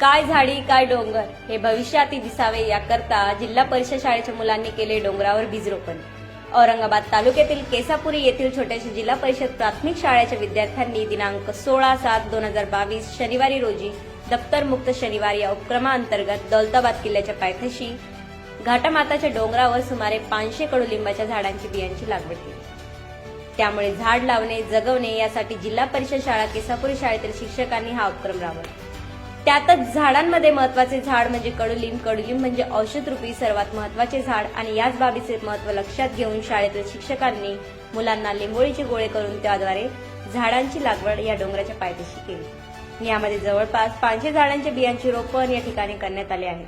काय झाडी काय डोंगर हे भविष्यातही दिसावे याकरता जिल्हा परिषद शाळेच्या मुलांनी केले डोंगरावर बीजरोपण औरंगाबाद तालुक्यातील केसापुरी येथील छोट्याशा जिल्हा परिषद प्राथमिक शाळेच्या विद्यार्थ्यांनी दिनांक सोळा सात दोन हजार बावीस शनिवारी रोजी दप्तर मुक्त शनिवार या उपक्रमाअंतर्गत दौलताबाद किल्ल्याच्या पायथ्याशी घाटमाताच्या डोंगरावर सुमारे पाचशे कडुलिंबाच्या झाडांची बियांची लागवड केली. त्यामुळे झाड लावणे जगवणे यासाठी जिल्हा परिषद शाळा केसापुरी शाळेतील शिक्षकांनी हा उपक्रम राबवला. त्यातच झाडांमध्ये महत्त्वाचे झाड म्हणजे कडुलिंब. कडुलिंब म्हणजे औषधरूपी सर्वात महत्त्वाचे झाड. आणि याच बाबीचे महत्त्व लक्षात घेऊन शाळेतील शिक्षकांनी मुलांना लिंबोळीचे गोळे करून त्याद्वारे झाडांची लागवड या डोंगराच्या पायथ्याशी केली. यामध्ये जवळपास पाचशे झाडांच्या बियांचे रोपण या ठिकाणी करण्यात आले आहे.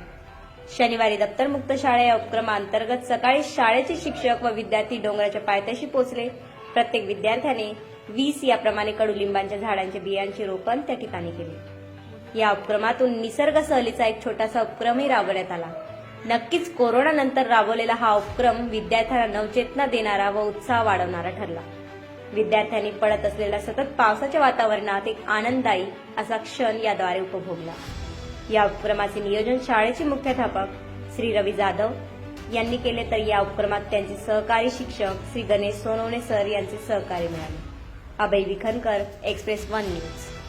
शनिवारी दप्तरमुक्त शाळा या उपक्रमाअंतर्गत सकाळी शाळेचे शिक्षक व विद्यार्थी डोंगराच्या पायथ्याशी पोहोचले. प्रत्येक विद्यार्थ्याने वीस याप्रमाणे कडुलिंबांच्या झाडांच्या बियांचे रोपण त्या ठिकाणी केले. या उपक्रमातून निसर्ग सहलीचा एक छोटासा उपक्रमही राबवण्यात आला. नक्कीच कोरोना नंतर राबवलेला हा उपक्रम विद्यार्थ्यांना नवचेतना देणारा व उत्साह वाढवणारा ठरला. विद्यार्थ्यांनी पडत असलेल्या सतत पावसाच्या वातावरणात एक आनंददायी असा क्षण याद्वारे उपभोगला. या उपक्रमाचे नियोजन शाळेचे मुख्याध्यापक श्री रवी जाधव यांनी केले तर या उपक्रमात त्यांचे सहकारी शिक्षक श्री गणेश सोनवणे सर यांचे सहकार्य मिळाले. Abhay Vikhankar express one news